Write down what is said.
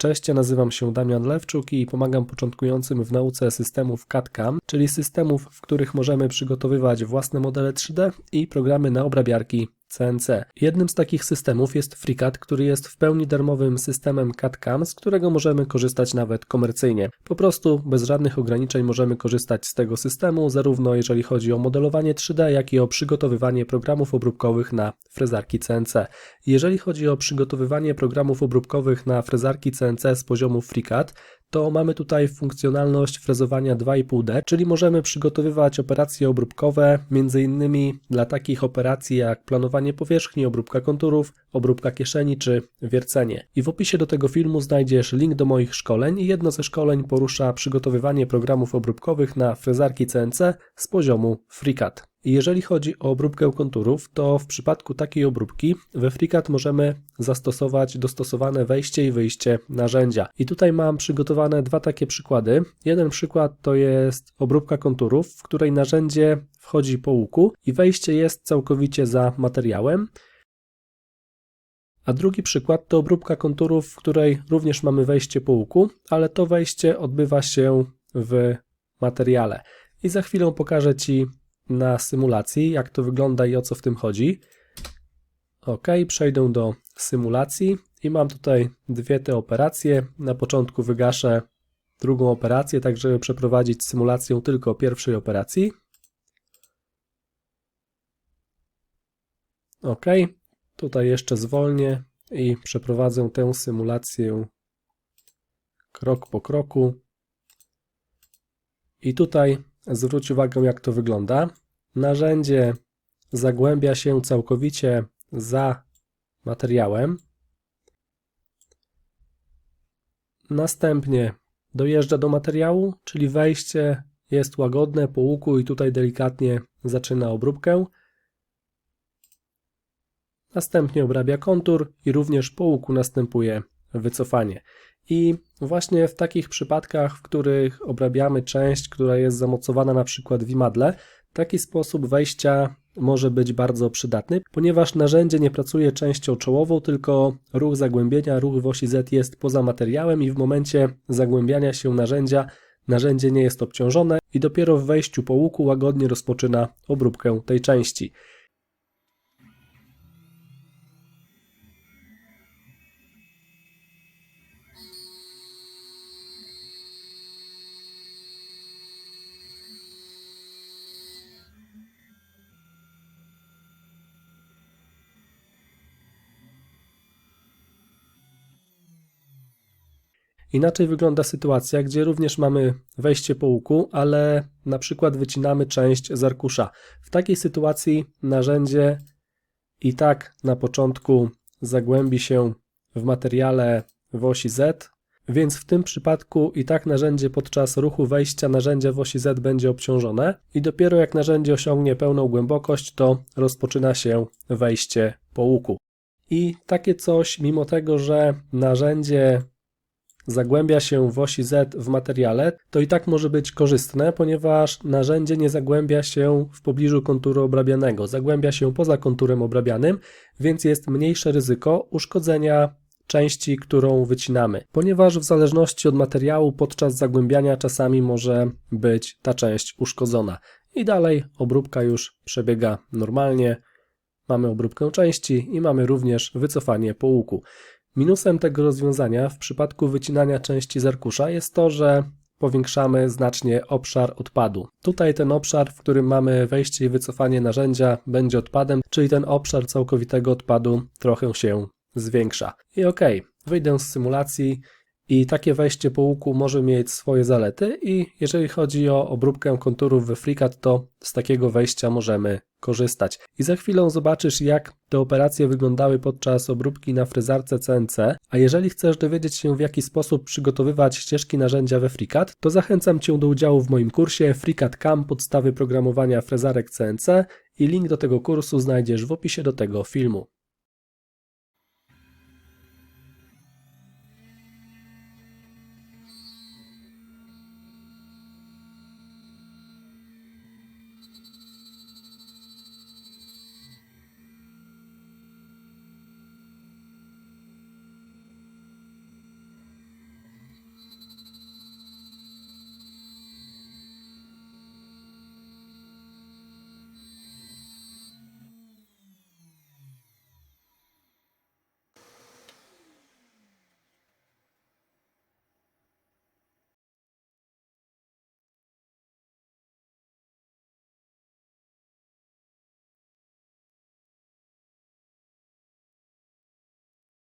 Cześć, ja nazywam się Damian Lewczuk i pomagam początkującym w nauce systemów CAD-CAM, czyli systemów, w których możemy przygotowywać własne modele 3D i programy na obrabiarki CNC. Jednym z takich systemów jest FreeCAD, który jest w pełni darmowym systemem CAD-CAM, z którego możemy korzystać nawet komercyjnie. Po prostu bez żadnych ograniczeń możemy korzystać z tego systemu, zarówno jeżeli chodzi o modelowanie 3D, jak i o przygotowywanie programów obróbkowych na frezarki CNC. Jeżeli chodzi o przygotowywanie programów obróbkowych na frezarki CNC z poziomu FreeCAD, to mamy tutaj funkcjonalność frezowania 2,5D, czyli możemy przygotowywać operacje obróbkowe m.in. dla takich operacji jak planowanie powierzchni, obróbka konturów, obróbka kieszeni czy wiercenie. I w opisie do tego filmu znajdziesz link do moich szkoleń jedno ze szkoleń porusza przygotowywanie programów obróbkowych na frezarki CNC z poziomu FreeCAD. Jeżeli chodzi o obróbkę konturów, to w przypadku takiej obróbki we FreeCAD możemy zastosować dostosowane wejście i wyjście narzędzia. I tutaj mam przygotowane dwa takie przykłady. Jeden przykład to jest obróbka konturów, w której narzędzie wchodzi po łuku i wejście jest całkowicie za materiałem. A drugi przykład to obróbka konturów, w której również mamy wejście po łuku, ale to wejście odbywa się w materiale. I za chwilę pokażę Ci na symulacji, jak to wygląda i o co w tym chodzi. Ok, przejdę do symulacji i mam tutaj dwie te operacje. Na początku wygaszę drugą operację, tak żeby przeprowadzić symulację tylko pierwszej operacji. Ok, tutaj jeszcze zwolnię i przeprowadzę tę symulację krok po kroku. I tutaj zwróć uwagę, jak to wygląda. Narzędzie zagłębia się całkowicie za materiałem. Następnie dojeżdża do materiału, czyli wejście jest łagodne po łuku i tutaj delikatnie zaczyna obróbkę. Następnie obrabia kontur i również po łuku następuje wycofanie. I właśnie w takich przypadkach, w których obrabiamy część, która jest zamocowana na przykład w imadle, taki sposób wejścia może być bardzo przydatny, ponieważ narzędzie nie pracuje częścią czołową, tylko ruch zagłębienia, ruch w osi Z jest poza materiałem i w momencie zagłębiania się narzędzia narzędzie nie jest obciążone i dopiero w wejściu po łuku łagodnie rozpoczyna obróbkę tej części. Inaczej wygląda sytuacja, gdzie również mamy wejście po łuku, ale na przykład wycinamy część z arkusza. W takiej sytuacji narzędzie i tak na początku zagłębi się w materiale w osi Z, więc w tym przypadku i tak narzędzie podczas ruchu wejścia narzędzia w osi Z będzie obciążone i dopiero jak narzędzie osiągnie pełną głębokość, to rozpoczyna się wejście po łuku. I takie coś, mimo tego, że narzędzie zagłębia się w osi Z w materiale, to i tak może być korzystne, ponieważ narzędzie nie zagłębia się w pobliżu konturu obrabianego, zagłębia się poza konturem obrabianym, więc jest mniejsze ryzyko uszkodzenia części, którą wycinamy, ponieważ w zależności od materiału podczas zagłębiania czasami może być ta część uszkodzona. I dalej obróbka już przebiega normalnie. Mamy obróbkę części i mamy również wycofanie po łuku. Minusem tego rozwiązania w przypadku wycinania części z arkusza jest to, że powiększamy znacznie obszar odpadu. Tutaj ten obszar, w którym mamy wejście i wycofanie narzędzia będzie odpadem, czyli ten obszar całkowitego odpadu trochę się zwiększa. I ok, wyjdę z symulacji i takie wejście po łuku może mieć swoje zalety i jeżeli chodzi o obróbkę konturów we FreeCAD, to z takiego wejścia możemy korzystać. I za chwilę zobaczysz, jak te operacje wyglądały podczas obróbki na frezarce CNC, a jeżeli chcesz dowiedzieć się, w jaki sposób przygotowywać ścieżki narzędzia we FreeCAD, to zachęcam Cię do udziału w moim kursie FreeCAD CAM podstawy programowania frezarek CNC i link do tego kursu znajdziesz w opisie do tego filmu.